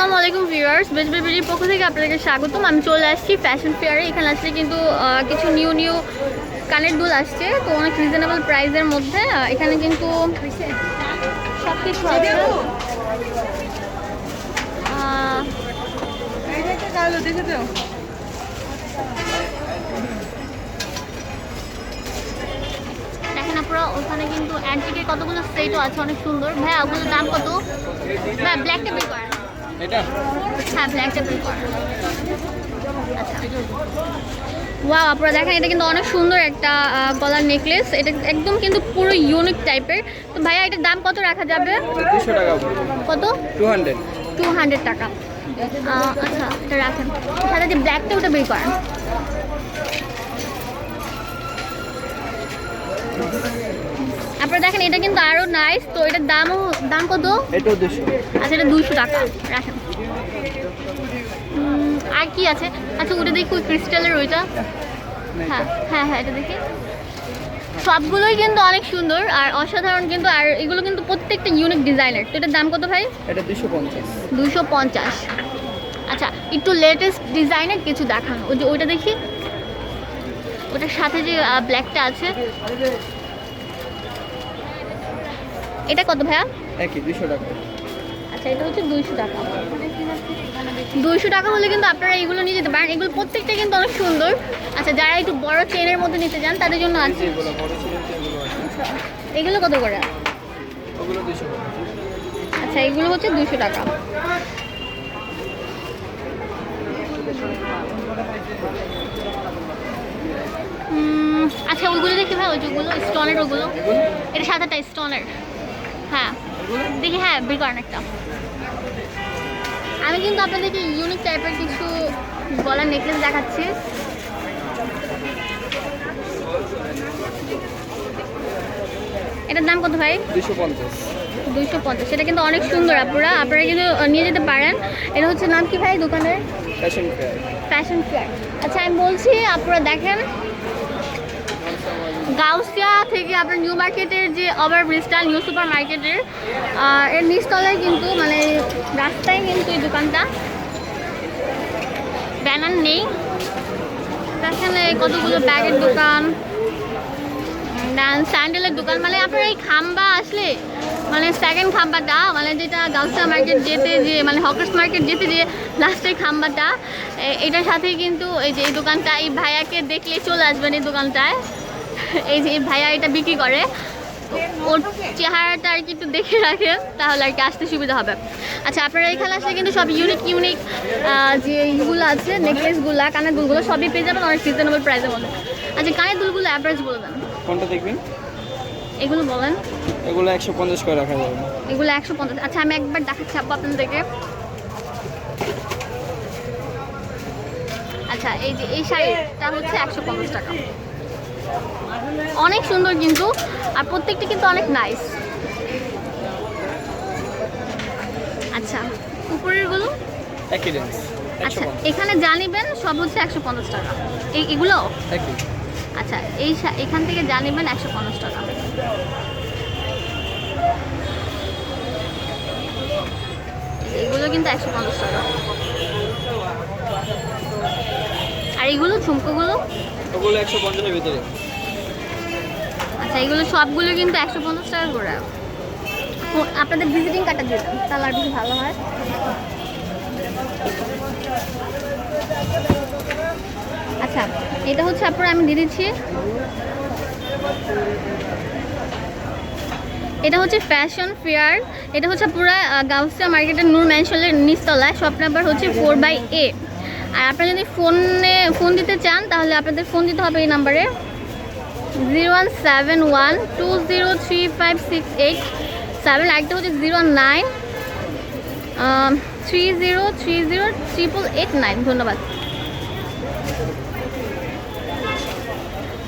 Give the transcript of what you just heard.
আসসালামু আলাইকুম viewers base বেবিলির পক্ষ থেকে আপনাদেরকে স্বাগতম। আমি চলে আসছি ফ্যাশন ফেয়ারে এখানে আসলে কিন্তু কিছু নিউ নিউ কানের দুল আসছে। তো অনেক রিজনেবল প্রাইসের মধ্যে এখানে কিন্তু সব কিছু আছে দেখেন আপনারা ওখানে কিন্তু অ্যান্টিকের কতগুলো সেটও আছে অনেক সুন্দর। ভাই ওগুলোর দাম কত? ভাই ব্ল্যাক টেবিল করেন। এটা? হ্যাঁ ব্ল্যাক আচ্ছা। ওয়াও আপনারা দেখেন এটা কিন্তু অনেক সুন্দর একটা গলার নেকলেস এটা একদম কিন্তু পুরো ইউনিক টাইপের তো ভাইয়া এটার দাম কত রাখা যাবে? দুশো টাকা কত? টু হান্ড্রেড টু হান্ড্রেড টাকা। আচ্ছা এটা রাখেন। সাথে যে ব্ল্যাকটা ওটা বের করেন। আপনারা দেখেন এটা কিন্তু আরও নাইস তো এটার দামও দাম কত? এটাও দুশো। আচ্ছা এটা দুইশো টাকা। রাখেন। আর কি আছে? আচ্ছা ওটা দেখি ওই ক্রিস্টালের ওইটা। হ্যাঁ হ্যাঁ হ্যাঁ এটা দেখি। সবগুলোই কিন্তু অনেক সুন্দর আর অসাধারণ কিন্তু আর এগুলো কিন্তু প্রত্যেকটা ইউনিক ডিজাইনের তো এটার দাম কত ভাই? এটা দুশো পঞ্চাশ। দুশো পঞ্চাশ। আচ্ছা একটু লেটেস্ট ডিজাইনের কিছু দেখান। ওই যে ওইটা দেখি। ওটার সাথে যে ব্ল্যাকটা আছে। এটা কত ভাইয়া? একই দুশো টাকা। আচ্ছা এটা হচ্ছে দুইশো টাকা। দুইশো টাকা হলে কিন্তু আপনারা এগুলো নিয়ে যেতে পারেন। এগুলো প্রত্যেকটা কিন্তু অনেক সুন্দর। আচ্ছা যারা একটু বড় চেনের মধ্যে নিতে চান তাদের জন্য আছে। আছে। এগুলো কত করে? দুশো আচ্ছা এগুলো হচ্ছে দুইশো টাকা। আচ্ছা ওইগুলো দেখি ভাই ওই যেগুলো স্টোনের ওগুলো। এটা সাদাটা স্টোনের হ্যাঁ দেখি হ্যাঁ বের করেন একটা। আমি কিন্তু আপনাদেরকে ইউনিক টাইপের কিছু গলার নেকলেস দেখাচ্ছি। এটার দাম কত ভাই? দুশো পঞ্চাশ। দুইশো পঞ্চাশ এটা কিন্তু অনেক সুন্দর আপনারা আপনারা কিন্তু নিয়ে যেতে পারেন। এটা হচ্ছে নাম কি ভাই দোকানের? ফ্যাশন ফেয়ার ফ্যাশন ফেয়ার আচ্ছা আমি বলছি আপনারা দেখেন। গাউসিয়া থেকে আপনার নিউ মার্কেটের যে ওভার ব্রিজটা, নিউ সুপার মার্কেটের এর নিচতলায় কিন্তু মানে রাস্তায় কিন্তু এই দোকানটা। ব্যানার নেই। এই কতগুলো ব্যাগের দোকান স্যান্ডেলের দোকান মানে আপনার এই খাম্বা আসলে মানে সেকেন্ড খাম্বাটা মানে যেটা গাউসিয়া মার্কেট যেতে যে মানে হকার্স মার্কেট যেতে যে লাস্টের খাম্বাটা এটার সাথেই কিন্তু এই যে এই দোকানটা, এই ভাইয়াকে দেখলে চলে আসবেন এই দোকানটায়। এই যে ভাইয়া এটা বিক্রি করে ওর চেহারাটা আর কি একটু দেখে রাখেন তাহলে আর কি আসতে সুবিধা হবে। আচ্ছা আপনারা এখানে আসলে কিন্তু সব ইউনিক ইউনিক যে ইগুলো আছে নেকলেসগুলো কানের দুলগুলো সবই পেয়ে যাবেন অনেক রিজনেবল প্রাইসের মধ্যে। আচ্ছা কানের দুলগুলো অ্যাভারেজ বলবেন কোনটা দেখবেন? এগুলো বলেন। এগুলো একশো পঞ্চাশ করে রাখা যাবে। এগুলো একশো পঞ্চাশ। আচ্ছা আমি একবার দেখাচ্ছি আপু আপনাদেরকে। আচ্ছা এই যে এই শাড়িটা হচ্ছে একশো পঞ্চাশ টাকা। অনেক সুন্দর কিন্তু আর প্রত্যেকটা কিন্তু অনেক নাইস আচ্ছা রেঞ্জ একশো আচ্ছা এখানে জানিবেন সব হচ্ছে একশো পঞ্চাশ টাকা। এগুলো? আচ্ছা এই এখান থেকে জানিবেন একশো পঞ্চাশ টাকা। এগুলো কিন্তু একশো পঞ্চাশ টাকা। আর এগুলো ঝুমকোগুলো? ওগুলো একশো পঞ্চাশের ভিতরে। আচ্ছা এগুলো সবগুলো কিন্তু একশো পঞ্চাশ টাকা করে। আপনাদের ভিজিটিং কার্ডটা দিয়ে দেন, তাহলে আর বেশি ভালো হয়। আচ্ছা এটা হচ্ছে আপনার, আমি দিয়ে দিচ্ছি। এটা হচ্ছে ফ্যাশন ফেয়ার এটা হচ্ছে পুরো গাউসিয়া মার্কেটের নূর ম্যানশনের নিচতলায় শপ নাম্বার হচ্ছে ফোর বাই এ আর আপনারা যদি ফোনে ফোন দিতে তাহলে আপনাদের ফোন দিতে হবে এই নাম্বারে zero one seven one two zero three five six eight seven একটা হচ্ছে zero nine three zero three zero triple eight nine ধন্যবাদ।